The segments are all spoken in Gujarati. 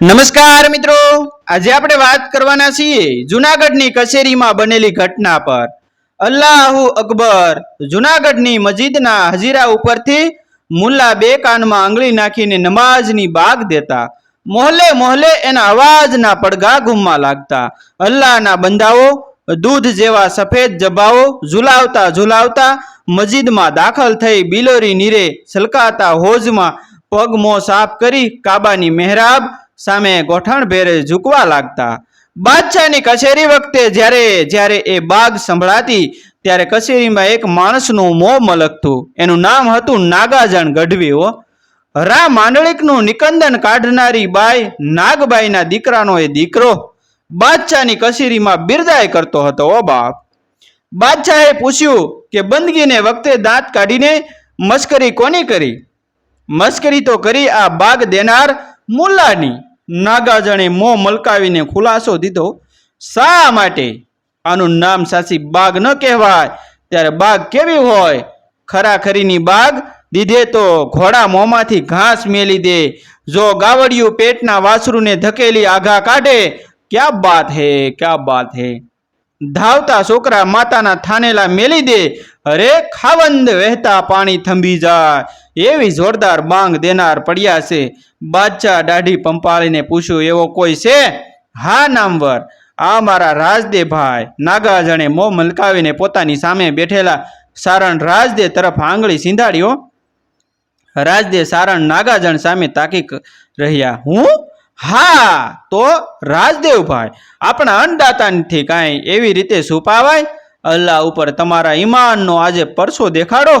નમસ્કાર મિત્રો. આજે આપણે વાત કરવાના છીએ જુનાગઢની કચેરીમાં બનેલી ઘટના પર. અલ્લાહુ અકબર જુનાગઢની મસ્જિદના હજીરા ઉપરથી મુલ્લા બે કાનમાં આંગળી નાખીને નમાઝની બાગ દેતા. મોહલ્લે મોહલ્લે એના અવાજના પડઘા ઘૂમવા લાગતા. અલ્લાહના બંદાઓ, દૂધ જેવા સફેદ જબાઓ ઝુલાવતા ઝુલાવતા મસ્જિદમાં દાખલ થઈ બિલોરી નીરે છલકાતા હોજમાં પગ મોં સાફ કરી કાબાની મહેરાબ સામે ગોઠણ ભેરે ઝૂકવા લાગતા. બાદશાહની કચેરી વખતે જ્યારે જ્યારે એ બાગ સંભળાતી, ત્યારે કચેરીમાં એક માણસનું મોં મલકતું. એનું નામ હતું નાગાજણ ગઢવીઓ. રા માંડળિકનું નિકંદન કાઢનારી બાઈ નાગબાઈના દીકરાનો એ દીકરો બાદશાહની કચેરીમાં બિરદાય કરતો હતો, ઓ બાપ. બાદશાહે પૂછ્યું કે, બંદગીને વખતે દાંત કાઢીને મશ્કરી કોની કરી? મશ્કરી તો કરી આ બાગ દેનાર મુલ્લાની. નાગાજણે મોં મલકાવીને ખુલાસો દીધો. શા માટે? આનું નામ સાચી બાગ ન કહેવાય. ત્યારે બાગ કેવી હોય? ખરાખરીની બાગ? દીધે તો ઘોડા મોંમાંથી ઘાસ મેલી દે. જો ગાવડિયું પેટના વાસરુને ધકેલી આઘા કાઢે, ક્યાં બાત હે, ક્યાં બાત હે? ધાવતા છોકરા માતાના થાનેલા મેલી દે. અરે ખાવંદ વહેતા પાણી થંભી જાય. એવી જોરદાર બાંગ દેનાર પડ્યા છે. બાદશાહ દાઢી પંપાળીને પૂછ્યું, એવો કોઈ છે? હા, નામવર. આ મારા રાજદેભાઈ નાગાજણે મોં મલકાવીને પોતાની સામે બેઠેલા સારણ રાજદે તરફ આંગળી સિંધાડ્યો. રાજદે સારણ નાગાજણ સામે તાકી રહ્યા, હું? હા, તો રાજદેવભાઈ આપણા અન્નદાતાથી કાંઈ એવી રીતે છુપાવાય? અલ્લાહ ઉપર તમારા ઈમાનનો આજે પરસો દેખાડો.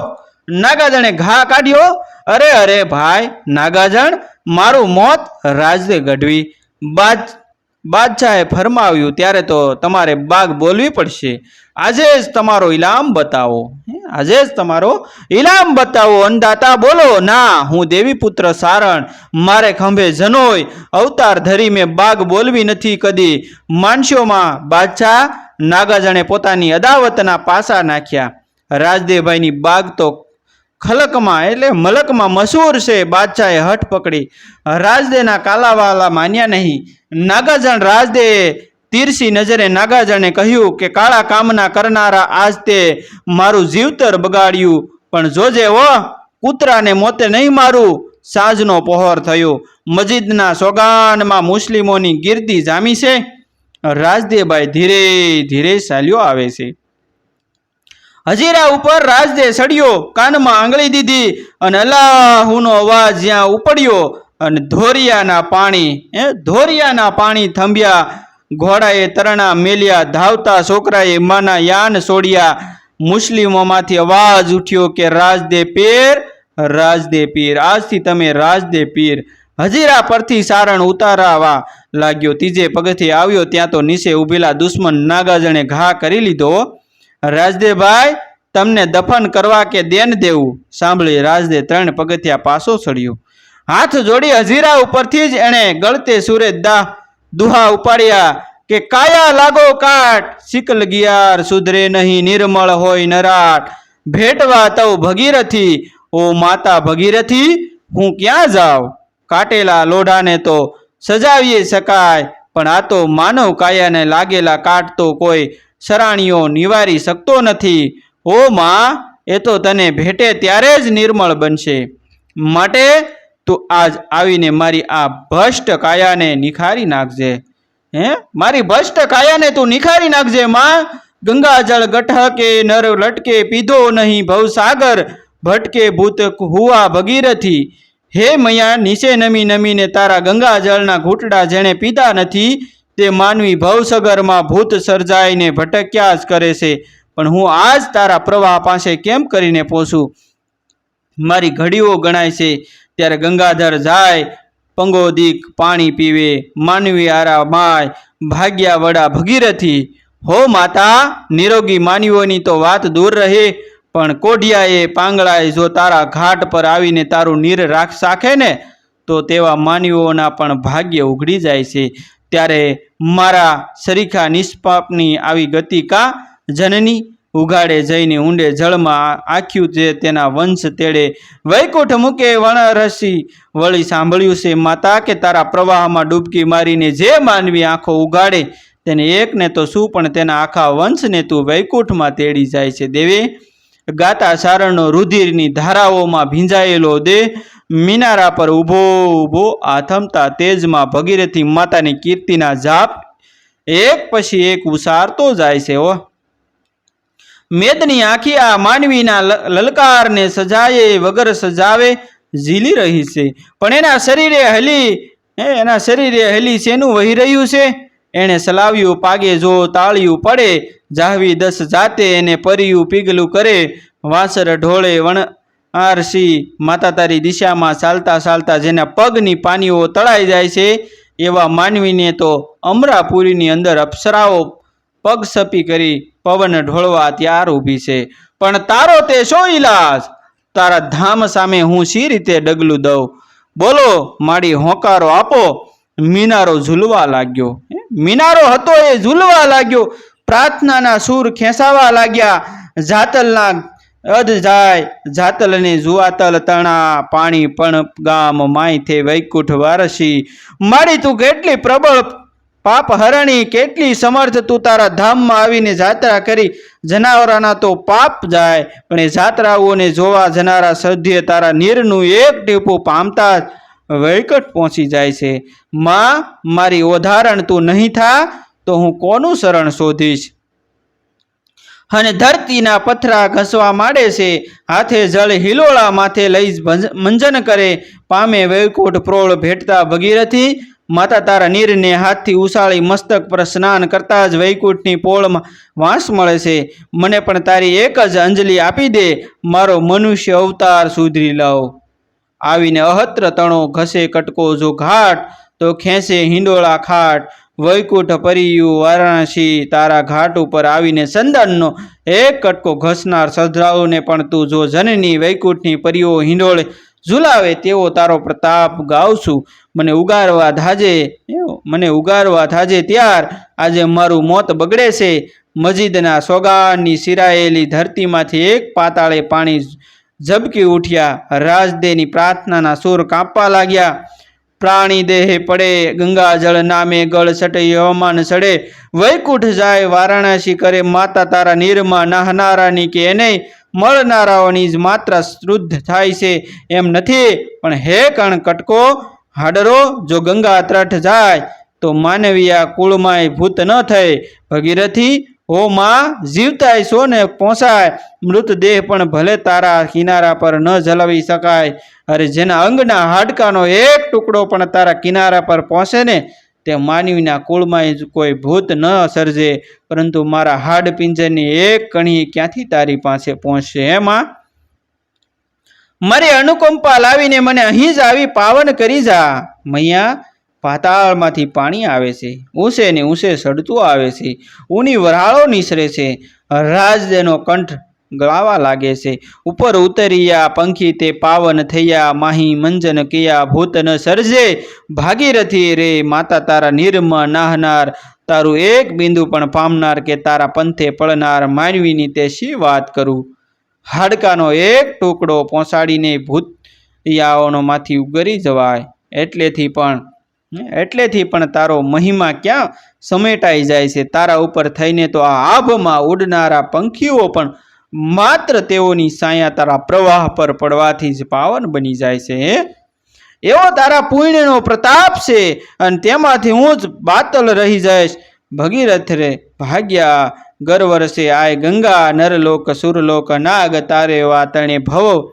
નાગાજણે ઘા કાઢ્યો. અરે અરે ભાઈ, નાગાજણ, મારું મોત રાજદે ગઢવી. બાદ, બાદશાહે ફરમાવ્યું, ત્યારે તો તમારે બાગ બોલવી પડશે. આજે જ તમારો ઇલામ બતાવો. આજે જ તમારો ઇલામ બતાવો. અંદાતા બોલો, ના, હું દેવીપુત્ર સારણ, મારે ખંભે જનોય, અવતાર ધરી મેં બાગ બોલવી નથી કદી. માનશોમાં બાદશાહ નાગાજણે પોતાની અદાવતના પાસા નાખ્યા. રાજદેવભાઈની બાગ તો ખલકમાં એટલે મલકમાં મશહૂર છે બાદશાહે હઠ પકડી. રાજદેના કાલાવાલા માન્યા નહીં. નાગાજણ રાજદે તીરસી નજરે નાગાજણે કહ્યું કે, કાળા કામના કરનારા આજ તે મારું જીવતર બગાડ્યું. પણ જોજે ઓ કૂતરાને મોતે નહીં મારું. સાંજનો પહોર થયો. મસ્જિદના સોગાનમાં મુસ્લિમોની ગીર્દી જામી છે. રાજદેભાઈ ધીરે ધીરે ચાલ્યો આવે છે. હજીરા ઉપર રાજદે સડ્યો કાનમાં આંગળી દીધી અને અલાહુનો અવાજ જ્યાં ઉપડ્યો અને ધોરિયાના પાણી એ ધોરિયાના પાણી થંભ્યા. ઘોડાએ તરણા મેલ્યા, ધાવતા છોકરાએ માના યાન છોડ્યા. મુસ્લિમોમાંથી અવાજ ઉઠ્યો કે, રાજદે પીર રાજદે પીર, આજથી તમે રાજદે પીર. હજીરા પરથી સારણ ઉતારાવા લાગ્યો. ત્રીજે પગથી આવ્યો, ત્યાં તો નીચે ઊભેલા દુશ્મન નાગાજણે ઘા કરી લીધો. રાજદેભાઈ તમને દફન કરવા કે દેન દેવું? સાંભળી, રાજદે ત્રણ પગથિયા પાસો ચડ્યો હાથ જોડી હજીરા ઉપરથી જ એણે ગળતે સુરે દાહ દુહા ઉપાડ્યા કે કાયા લાગો કાટ, શીકલ ગિયાર સુધરે નહીં, નિર્મળ હોય નરાટ. ભેટવા તવ ભગીરથી, ઓ માતા ભગીરથી, હું ક્યાં જાઉં? કાટેલા લોઢાને તો સજાવીએ શકાય, પણ આ તો માનવ કાયાને લાગેલા કાટ તો કોઈ સરાણીઓ નિવારી શકતો નથી. હો માં, એ તો તને ભેટે ત્યારે જ નિર્મળ બનશે. માટે તું આજ આવીને મારી આ ભ્રષ્ટ કાયાને નિખારી નાખજે. હે? મારી ભ્રષ્ટ કાયાને તું નિખારી નાખજે, માં. ગંગાજળ ગઠકે નર લટકે, પીધો નહીં ભવસાગર, ભટકે ભૂત હુવા ભગીરથી. હે મૈયા, નીચે નમી નમીને તારા ગંગાજળના ઘૂંટડા જેણે પીધા નથી તે માનવી ભવસગરમાં ભૂત સર્જાઈને ભટક્યા જ કરે છે. પણ હું આજ તારા પ્રવાહ પાસે કેમ કરીને પહોંચું? મારી ઘડીઓ ગણાય છે. ત્યારે ગંગાધર જાય પંગોદીક પાણી પીવે, માનવી આરા માય, ભાગ્યા વડા ભગીરથી. હો માતા, નિરોગી માનવીઓની તો વાત દૂર રહે, પણ કોઢિયાએ પાંગળાએ જો તારા ઘાટ પર આવીને તારું નીર રાખ સાખે ને, તો તેવા માનવીઓના પણ ભાગ્ય ઉઘડી જાય છે. ત્યારે મારા સરીખા નિષ્પાપની આવી ગતિ કા જનની? ઉઘાડે જઈને ઊંડે જળમાં આખ્યું છે તેના વંશ તેડે. વૈકુંઠ મૂકે વણરસી વળી સાંભળ્યું છે, માતા, કે તારા પ્રવાહમાં ડૂબકી મારીને જે માનવી આંખો ઉગાડે તેને એકને તો શું પણ તેના આખા વંશને તું વૈકુંઠમાં તેડી જાય છે દેવે. ગાતા સારણનો રુધિરની ધારાઓમાં ભીંજાયેલો દેહ મિનારા પર ઊભો ઊભો આથમતા તેજમાં ભગીરથી માતાની કીર્તિના જાપ એક પછી એક ઉસારતો જાય છે ઓ મેદની આખી આ માનવીના લલકારને સજાયે વગર સજાવે ઝીલી રહી છે. પણ એના શરીરે હલી એના શરીરે હલી શેનું વહી રહ્યું છે? એણે સલાવ્યું પાગે જો તાળિયું પડે, જાહવી દસ જાતે એને પરિયું પીગલું કરે, વાસર ઢોળે વણ આરસી માતા તારી દિશામાં ચાલતા ચાલતા જેના પગની પાનીઓ તળાઈ જાય છે, એવા માનવીને તો અમરાપુરીની અંદર અપ્સરાઓ પગ સપી કરી પવન ઢોળવા ત્યાર ઊભી છે. પણ તારો તે શો ઇલાજ તારા ધામ સામે હું સી રીતે ડગલું દઉં? બોલો મારી હોંકારો આપો. મિનારો ઝૂલવા લાગ્યો? મિનારો હતો એ ઝૂલવા લાગ્યો. પ્રાર્થનાના સૂર ખેંચાવા લાગ્યા. જાતલના અધ જાય, જાતલને જુવાતલ તણા, પાણી પણ ગામ માયથે વૈકુંઠ વારસી. મારી તું કેટલી પ્રબળ પાપ હરણી, કેટલી સમર્થ તું તારા ધામમાં આવીને જાત્રા કરી. જનાવરાના તો પાપ જાય, પણ એ જાત્રાઓને જોવા જનારા સધ્ય તારા નીરનું એક ટીપું પામતા જ વૈકટ પહોંચી જાય છે. માં, મારી ઓધારણ તું નહીં થા, તો હું કોનું શરણ શોધીશ? અને ધરતીના પથરા ઘસવા માંડે છે. હાથે જળ હિલોળા માથે લઈ મંજન કરે. પામે વૈકુંઠ પ્રોળ ભેટતા ભગીરથી. માતા તારા નીરને હાથથી ઉસાળી મસ્તક પર સ્નાન કરતા જ વૈકુંઠની પોળમાં વાંસ મળે છે. મને પણ તારી એક જ અંજલિ આપી દે. મારો મનુષ્ય અવતાર સુધરી લઉં આવીને અહત્ર તણો ઘસે કટકો જો ઘાટ, તો ખેંચે હિંડોળા ખાટ. વૈકુંઠ પરિયું, વારાણસી, તારા ઘાટ ઉપર આવીને ચંદનનો એક કટકો ઘસનાર શ્રદ્ધાળુને પણ તું જો જનની વૈકુંઠની પરીઓ હિંડોળે ઝુલાવે તેવો તારો પ્રતાપ ગાવશું મને ઉગારવા ધાજે મને ઉગારવા ધાજે ત્યાર. આજે મારું મોત બગડે છે. મસ્જિદના સોગાની સિરાયેલી ધરતીમાંથી એક પાતાળે પાણી ઝબકી ઉઠ્યા. રાજદેની પ્રાર્થનાના સૂર કાપવા લાગ્યા. પ્રાણી દેહે પડે, ગંગાજળ નામે ગળ સટે હવામાન સડે, વૈકુંઠ જાય, વારાણસી કરે, માતા તારા નીરમાં નાહનારાની કે એને મળનારાઓની જ માત્રા શુદ્ધ થાય છે. એમ નથી, પણ હે કણ કટકો, હાડરો, જો ગંગા ત્રઠ જાય, તો માનવીયા કુળમાંય ભૂત ન થઈ. ભગીરથી હો માં જીવતાય છો ને પોસાય મૃતદેહ પણ ભલે તારા કિનારા પર ન જલાવી શકાય. અરે જેના અંગના હાડકાનો એક ટુકડો પણ તારા કિનારા પર પહોંચે ને, તે માનવીના કુળમાં કોઈ ભૂત ન સર્જે. પરંતુ મારા હાડ પિંજરની એક કણી ક્યાંથી તારી પાસે પહોંચશે એમાં? મારી અનુકંપા લાવીને મને અહીં જ આવી પાવન કરી જા, મૈયા. પાતાળમાંથી પાણી આવે છે. ઊંસે ને ઊંસે સડતું આવે છે. ઊની વરાળો નીસરે છે. રાજદેનો કંઠ ગળાવા લાગે છે. ઉપર ઉતરિયા પંખી તે પાવન થયા. માહી મંજન કિયા, ભૂત ન સર્જે, ભાગીરથી રે, માતા તારા નિર્મ નાહનાર. તારું એક બિંદુ પણ પામનાર કે તારા પંથે પડનાર. માનવીની તે શી વાત કરું? હાડકાનો એક ટુકડો પહોંચાડીને ભૂત યાઓનો ઉગરી જવાય. એટલેથી પણ એટલેથી પણ તારો મહિમા ક્યાં સમેટાઈ જાય છે? તારા ઉપર થઈને તો આ આભમાં ઉડનારા પંખીઓ પણ માત્ર તેઓની સાયા તારા પ્રવાહ પર પડવાથી જ પાવન બની જાય છે એવો તારા પુણ્યનો પ્રતાપ છે અને તેમાંથી હું જ બાતલ રહી જઈશ. ભગીરથ રે ભાગ્યા ગર વર્ષે આય ગંગા, નરલોક, સુરલોક, નાગ, તારે વાતણે ભવો.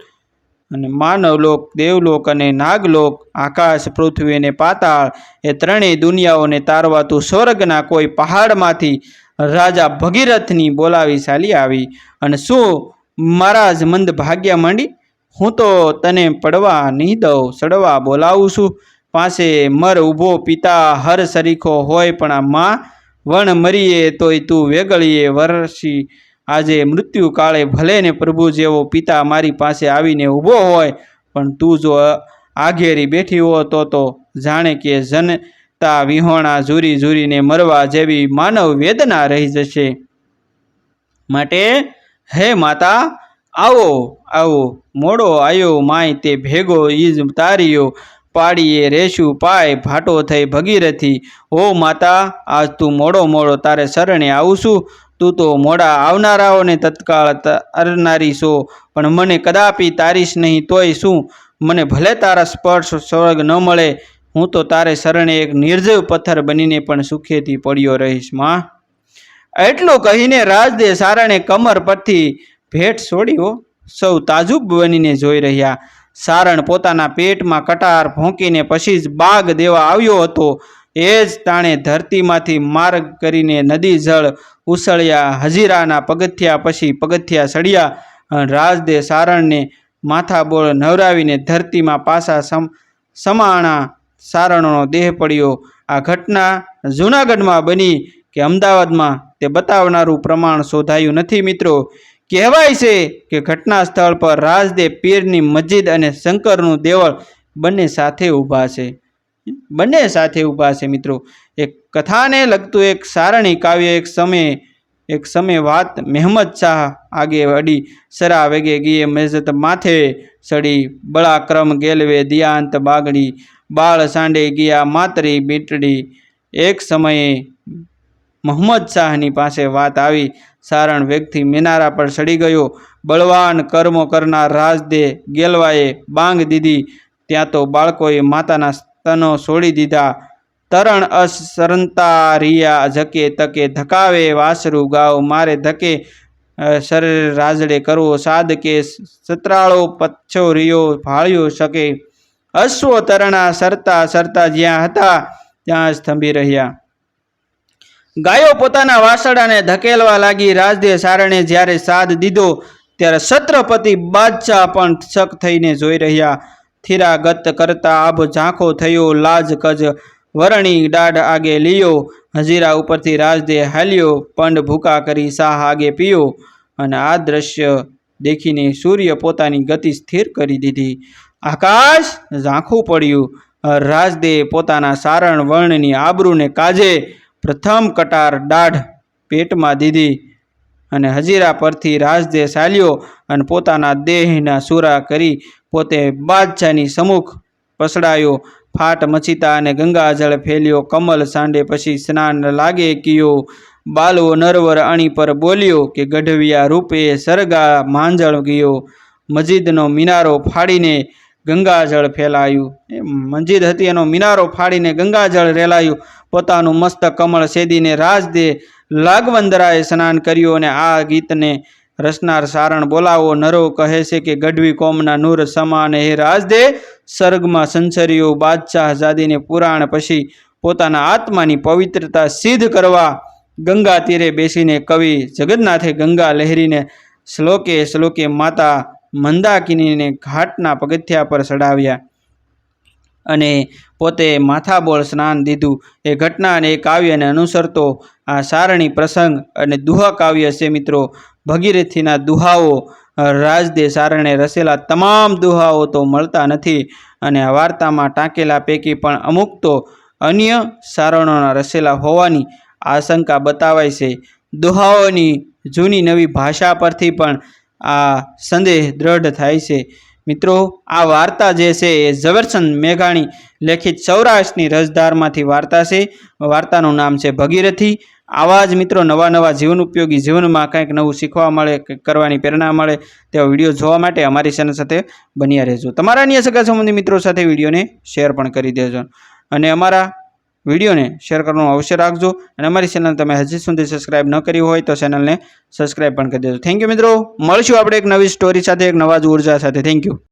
અને માનવલોક, દેવલોક અને નાગલોક, આકાશ, પૃથ્વી અને પાતાળ એ ત્રણેય દુનિયાઓને તારવા તું સ્વર્ગના કોઈ પહાડમાંથી રાજા ભગીરથની બોલાવી ચાલી આવી. અને શું મારા જ મંદ ભાગ્યા માંડી? હું તો તને પડવા નહીં દઉં, સડવા બોલાવું છું. પાસે મર ઊભો પિતા હર સરીખો હોય પણ આ માં વણ મરીએ તોય તું વેગળીએ વરસી આજે મૃત્યુ કાળે ભલે ને પ્રભુ જેવો પિતા મારી પાસે આવીને ઊભો હોય, પણ તું જો આઘેરી બેઠી હો તો તો જાણે કે જનતા વિહોણા ઝૂરી ઝૂરીને મરવા જેવી માનવ વેદના રહી જશે. માટે હે માતા, આવો આવો, મોડો આયો માય તે ભેગો ઈજ તારીયો, પાડીએ રેશું પાય ભાટો થઈ ભગીરથી. ઓ માતા, આજ તું મોડો મોડો તારે શરણે આવું છું તું તો મોડા આવનારાઓને તત્કાળ તારનારી છો. પણ મને કદાપી તારીશ નહીં, તોય શું? મને ભલે તારા સ્પર્શ સ્વર્ગ ન મળે, હું તો તારે શરણે એક નિર્જીવ પથ્થર બનીને પણ સુખેથી પડ્યો રહીશ, માં. એટલું કહીને રાજદે સારણે કમર પરથી ભેટ છોડ્યો. સૌ તાજુબ બનીને જોઈ રહ્યા. સારણ પોતાના પેટમાં કટાર ભોંકીને પછી જ બાગ દેવા આવ્યો હતો. એ જ તાણે ધરતીમાંથી માર્ગ કરીને નદી જળ ઉસળ્યા, હજીરાના પગથિયા પછી પગથિયા સળિયા રાજદે સારણને માથાબોળ નવરાવીને ધરતીમાં પાછા સમ, સમાણા સારણનો દેહ પડ્યો. આ ઘટના જૂનાગઢમાં બની કે અમદાવાદમાં તે બતાવનારું પ્રમાણ શોધાયું નથી મિત્રો. કહેવાય છે કે ઘટના સ્થળ પર રાજદે પીરની મસ્જિદ અને શંકરનું દેવળ બંને સાથે ઊભા છે. બંને સાથે ઊભા છે મિત્રો. એક કથાને લગતું એક સારણી કાવ્ય, એક સમયે, એક સમય વાત મહેમદ શાહ આગે અડી સરા વેગે ગીએ મેજત માથે સડી, બળાક્રમ ગેલવે દિયાંત બાગડી, બાળ સાંડે ગયા માતરી બીટડી. એક સમયે મોહમ્મદ શાહની પાસે વાત આવી, સારણ વેગથી મિનારા પર સડી ગયો. બળવાન કર્મો કરનાર રાજદે ગેલવાએ બાંગ દીધી, ત્યાં તો બાળકોએ માતાના સ્તનો છોડી દીધા. તરણ અસરંતા રિયા જકે તકે ધકાવે વાસરું ગાવ મારે ધકે શરીર રાજડે કરવો સાદ કે સતરાળો પચ્છો રિયો ભાળ્યો શકે. અશ્વ તરણા સરતા સરતા જ્યાં હતા ત્યાં સ્તંભી રહ્યા. ગાયો પોતાના વાસડાને ધકેલવા લાગી રાજદે સારણે જ્યારે સાદ દીધો, ત્યારે છત્રપતિ બાદશાહ પણ શક થઈને જોઈ રહ્યા. થીરા ગત કરતા આભ ઝાંખો થયો, લાજ કજ વરણી દાઢ આગે લીયો. હજીરા ઉપરથી રાજદે હાલ્યો, પંડ ભૂકા કરી શાહ આગે પીયો. અને આ દ્રશ્ય દેખીને સૂર્ય પોતાની ગતિ સ્થિર કરી દીધી. આકાશ ઝાંખું પડ્યું. રાજદે પોતાના સારણ વર્ણની આબરૂને કાજે પ્રથમ કટાર દાઢ પેટમાં દીધી. અને હજીરા પરથી રાજદેશ ચાલ્યો અને પોતાના દેહના સુરા કરી પોતે બાદશાહની સમુખ પસડાયો. ફાટ મચીતા અને ગંગાજળ ફેલ્યો. કમલ સાંડે પછી સ્નાન લાગે કિયો. બાલવો નરવર અણી પર બોલ્યો કે ગઢવિયા રૂપે સરગા માંજળ ગયો. મસ્જિદનો મિનારો ફાડીને ગંગાજળ ફેલાયું. એ મસ્જિદ હતી એનો મિનારો ફાડીને ગંગાજળ રેલાયું. પોતાનું મસ્ત કમળ સેદીને રાજદે લાગવંદરાએ સ્નાન કર્યું અને આ ગીતને રસનાર સારણ બોલાવો. નરો કહે છે કે ગઢવી કોમના નૂર સમાન હે રાજદે. સર્ગમાં સંસર્યો બાદશાહ ઝાદીને પુરાણ પછી પોતાના આત્માની પવિત્રતા સિદ્ધ કરવા ગંગા તીરે બેસીને કવિ જગન્નાથે ગંગા લહેરીને શ્લોકે શ્લોકે માતા મંદાકિનીને ઘાટના પગથિયા પર ચડાવ્યા. અને પોતે માથાબોળ સ્નાન દીધું. એ ઘટના અને એ કાવ્યને અનુસરતો આ સારણી પ્રસંગ અને દુહા કાવ્ય છે મિત્રો. ભગીરથીના દુહાઓ રાજદે સારણે રચેલા તમામ દુહાઓ તો મળતા નથી અને આ વાર્તામાં ટાંકેલા પૈકી પણ અમુક તો અન્ય સારણોના રચેલા હોવાની આશંકા બતાવાય છે. દુહાઓની જૂની નવી ભાષા પરથી પણ આ સંદેહ દ્રઢ થાય છે. મિત્રો, આ વાર્તા જે છે એ ઝવેરચંદ મેઘાણી લેખિત સૌરાષ્ટ્રની રસધારમાંથી વાર્તા છે. વાર્તાનું નામ છે ભગીરથી. આવા જ મિત્રો નવા નવા જીવન ઉપયોગી જીવનમાં કંઈક નવું શીખવા મળે, કંઈક કરવાની પ્રેરણા મળે, તેવા વીડિયો જોવા માટે અમારી ચેનલ સાથે બન્યા રહેજો. તમારા અન્ય સગા સંબંધી મિત્રો સાથે વિડીયોને શેર પણ કરી દેજો. અને અમારા વિડીયોને શેર કરવાનું અવશ્ય રાખજો અને અમારી ચેનલ તમે હજી સુધી સબસ્ક્રાઇબ ન કરી હોય તો ચેનલને સબસ્ક્રાઇબ પણ કરી દેજો. થેન્ક યુ મિત્રો. મળશું આપણે એક નવી સ્ટોરી સાથે, એક નવા જ ઊર્જા સાથે. Thank you